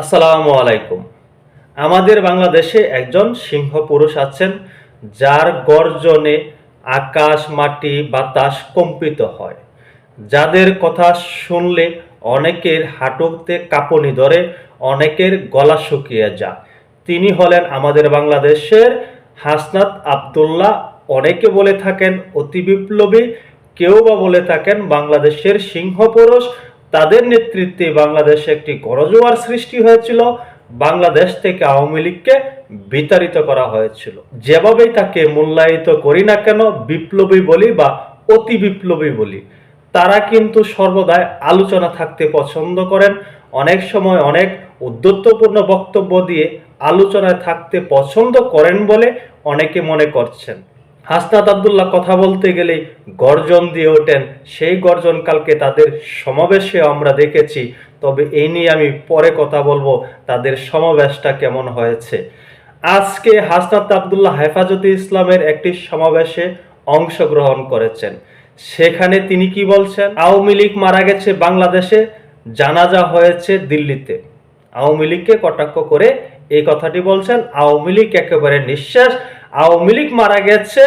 আসসালামু আলাইকুম। আমাদের বাংলাদেশে একজন সিংহ পুরুষ আছেন, যার গর্জনে আকাশ, মাটি, বাতাস কম্পিত হয়। যাদের কথা শুনলে অনেকের হাঁটুতে কাঁপুনি ধরে, অনেকের গলা শুকিয়ে যায়। তিনি হলেন আমাদের বাংলাদেশের হাসনাত আবদুল্লাহ। অনেকে বলে থাকেন, অতি বিপ্লবী। কেউ বা বলে থাকেন, বাংলাদেশের সিংহ পুরুষ তাদের নেতৃত্বে বাংলাদেশে একটি গরজোয়ার সৃষ্টি হয়েছিল। বাংলাদেশ থেকে আওয়ামী লীগকে বিতাড়িত করা হয়েছিল। যেভাবেই তাকে মূল্যায়িত করি না কেন, বিপ্লবী বলি বা অতি বিপ্লবী বলি, তারা কিন্তু সর্বদাই আলোচনা থাকতে পছন্দ করেন। অনেক সময় অনেক উদ্যত্তপূর্ণ বক্তব্য দিয়ে আলোচনায় থাকতে পছন্দ করেন বলে অনেকে মনে করছেন। হাসনাত আবদুল্লাহ কথা বলতে গেলে গর্জন দিয়ে ওঠেন। সেই গর্জন কালকে তাদের সমাবেশে আমরা দেখেছি। তবে এই নিয়ে আমি পরে কথা বলব, তাদের সমাবেশটা কেমন হয়েছে। আজকে হাসনাত আবদুল্লাহ হেফাজতে ইসলামের একটি সমাবেশে অংশগ্রহণ করেছেন। সেখানে তিনি কি বলছেন? আওয়ামী লীগ মারা গেছে বাংলাদেশে, জানাজা হয়েছে দিল্লিতে। আওয়ামী লীগকে কটাক্ষ করে এই কথাটি বলছেন। আওয়ামী লীগ একেবারে নিঃশ্বাস আওয়ামী লীগ মারা গেছে,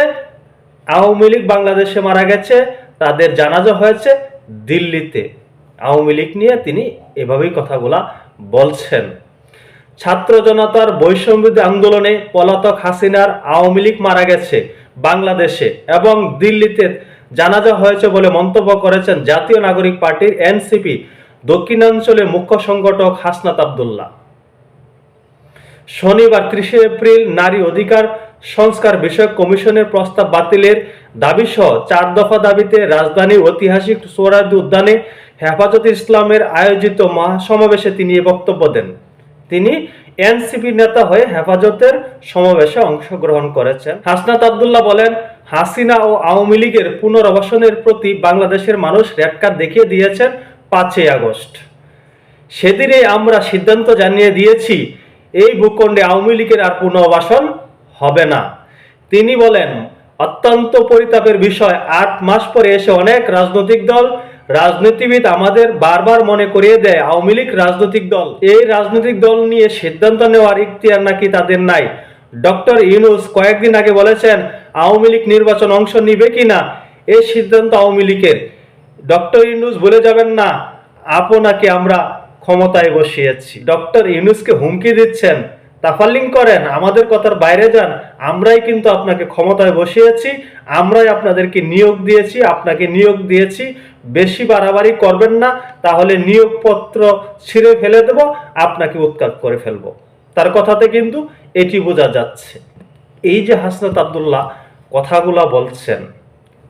আওয়ামী লীগ বাংলাদেশে মারা গেছে, তাদের জানাজা হয়েছে দিল্লিতে। আওয়ামী লীগ নিয়ে তিনি এভাবেই কথাগুলা বলছেন। ছাত্র জনতার বৈষম্যবিরোধী আন্দোলনে পলাতক হাসিনার আওয়ামী লীগ মারা গেছে বাংলাদেশে এবং দিল্লিতে জানাজা হয়েছে বলে মন্তব্য করেছেন জাতীয় নাগরিক পার্টির এনসিপি দক্ষিণাঞ্চলের মুখ্য সংগঠক হাসনাত আবদুল্লাহ। শনিবার ত্রিশে এপ্রিল নারী অধিকার সংস্কার বিষয়ক কমিশনের প্রস্তাব বাতিলের দাবি সহ চার দফা দাবিতে রাজধানীর ঐতিহাসিক সোহরাদি উদ্যানে হেফাজত ইসলামের আয়োজিত মহাসমাবেশে তিনি এ বক্তব্য দেন। তিনি এনসিপি নেতা হয়ে হেফাজতের সমাবেশে অংশগ্রহণ করেছেন। হাসনাত আবদুল্লাহ বলেন, হাসিনা ও আওয়ামী লীগের পুনর্বাসনের প্রতি বাংলাদেশের মানুষ রেড কার্ড দেখিয়ে দিয়েছেন পাঁচই আগস্ট। সেদিনে আমরা সিদ্ধান্ত জানিয়ে দিয়েছি, এই ভূখণ্ডে আওয়ামী লীগের আর পুনর্বাসন হবে না। তিনি বলেন, অত্যন্ত পরিতাপের বিষয়, আট মাস পরে এসে অনেক রাজনৈতিক দল, রাজনীতিবিদ আমাদের বারবার মনে করিয়ে দেয়, আওয়ামী লীগ রাজনৈতিক দল। এই রাজনৈতিক দল নিয়ে সিদ্ধান্ত নেওয়ার ইখতিয়ার নাকি তাদের নাই? ডক্টর ইউনুস কয়েকদিন আগে বলেছেন, আওয়ামী লীগ নির্বাচন অংশ নিবে কিনা? এই সিদ্ধান্ত আওয়ামী লীগের। ডক্টর ইউনুস বলে যাবেন না, আপনাকে আমরা ক্ষমতায় বসিয়েছি। ডক্টর ইউনুসকে হুমকি দিচ্ছেন। তাফালিং করেন, আমাদের কথার বাইরে যান, আমরাই কিন্তু আপনাকে ক্ষমতায় বসিয়েছি, আমরাই আপনাদেরকে নিয়োগ দিয়েছি, আপনাকে নিয়োগ দিয়েছি, বেশি বাড়াবাড়ি করবেন না, তাহলে নিয়োগপত্র ছিঁড়ে ফেলে দেব, আপনাকে উৎখাত করে ফেলব। তার কথাতে কিন্তু এটি বোঝা যাচ্ছে। এই যে হাসনাত আবদুল্লাহ কথাগুলা বলছেন,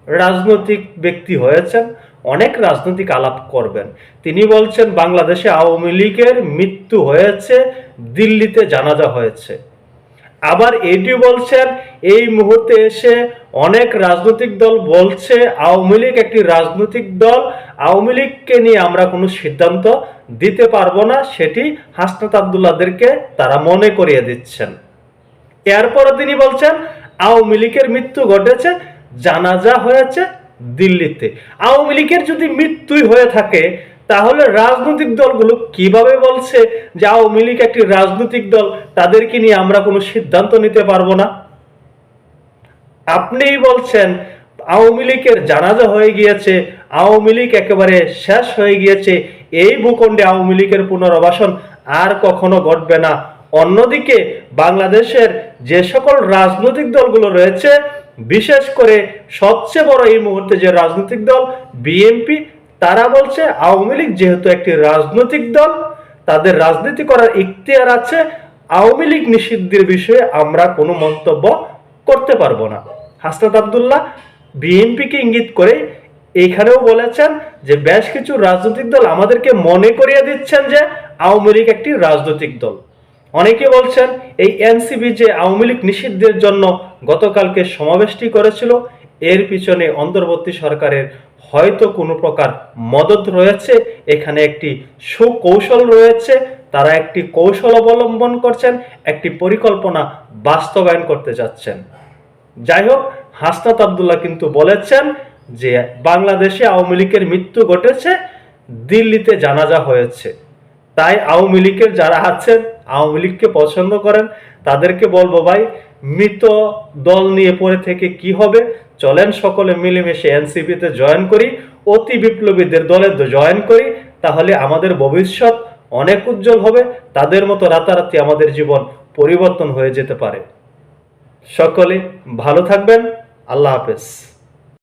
রাজনৈতিক ব্যক্তি হয়েছেন অনেক রাজনৈতিক আলাপ করবেন। তিনি বলছেন, বাংলাদেশে আওয়ামী লীগের মৃত্যু হয়েছে, দিল্লিতে জানাজা হয়েছে। আবার এটি বলছেন, এই মুহূর্তে এসে অনেক রাজনৈতিক দল বলছে, আওয়ামী লীগ একটি রাজনৈতিক দল, আওয়ামী লীগকে নিয়ে আমরা কোনো সিদ্ধান্ত দিতে পারব না। সেটি হাসনাত আবদুল্লাদেরকে তারা মনে করিয়ে দিচ্ছেন। এরপরে তিনি বলছেন, আওয়ামী লীগের মৃত্যু ঘটেছে, জানাজা হয়েছে দিল্লিতে। আওয়ামী লীগের যদি মৃত্যুই হয়ে থাকে, তাহলে রাজনৈতিক দলগুলো কীভাবে বলছে যে আওয়ামী লীগ একটি রাজনৈতিক দল, তাদেরকে নিয়ে আমরা কোনো সিদ্ধান্ত নিতে পারব না? আপনিই বলছেন, আওয়ামী লীগের জানাজা হয়ে গিয়েছে, আওয়ামী লীগ একেবারে শেষ হয়ে গিয়েছে, এই ভূখণ্ডে আওয়ামী লীগের পুনর্বাসন আর কখনো ঘটবে না। অন্যদিকে বাংলাদেশের যে সকল রাজনৈতিক দলগুলো রয়েছে বিশেষ করে সবচেয়ে বড় এই মুহূর্তে যে রাজনৈতিক দল বিএনপি তারা বলছে আওয়ামী লীগ যেহেতু একটি রাজনৈতিক দল, তাদের রাজনীতি করার ইখতিয়ার আছে, আওয়ামী লীগ নিষিদ্ধের বিষয়ে আমরা কোনো মন্তব্য করতে পারব না। হাসনাত আবদুল্লাহ বিএনপিকে ইঙ্গিত করে এইখানেও বলেছেন যে বেশ কিছু রাজনৈতিক দল আমাদেরকে মনে করিয়ে দিচ্ছেন যে আওয়ামী লীগ একটি রাজনৈতিক দল। অনেকে বলছেন এই এনসিবি যে আওয়ামী লীগ নিষিদ্ধের জন্য গতকালকে সমাবেশটি করেছিল, এর পিছনে অন্তর্বর্তী সরকারের হয়তো কোনো প্রকার মদত রয়েছে, এখানে একটি সুকৌশল রয়েছে, তারা একটি কৌশল অবলম্বন করছেন, একটি পরিকল্পনা বাস্তবায়ন করতে যাচ্ছেন। যাই হোক, হাসনাত আবদুল্লাহ কিন্তু বলেছেন যে বাংলাদেশে আওয়ামী লীগের মৃত্যু ঘটেছে, দিল্লিতে জানাজা হয়েছে। তাই আওয়ামী লীগের যারা আছেন আওয়ামী লীগকে পছন্দ করেন, তাদেরকে বলব, ভাই, মৃত দল নিয়ে পড়ে থেকে কি হবে? চলেন সকলে মিলেমিশে এনসিপিতে জয়েন করি, অতি বিপ্লবীদের দলে জয়েন করি, তাহলে আমাদের ভবিষ্যৎ অনেক উজ্জ্বল হবে। তাদের মতো রাতারাতি আমাদের জীবন পরিবর্তন হয়ে যেতে পারে। সকলে ভালো থাকবেন। আল্লাহ হাফেজ।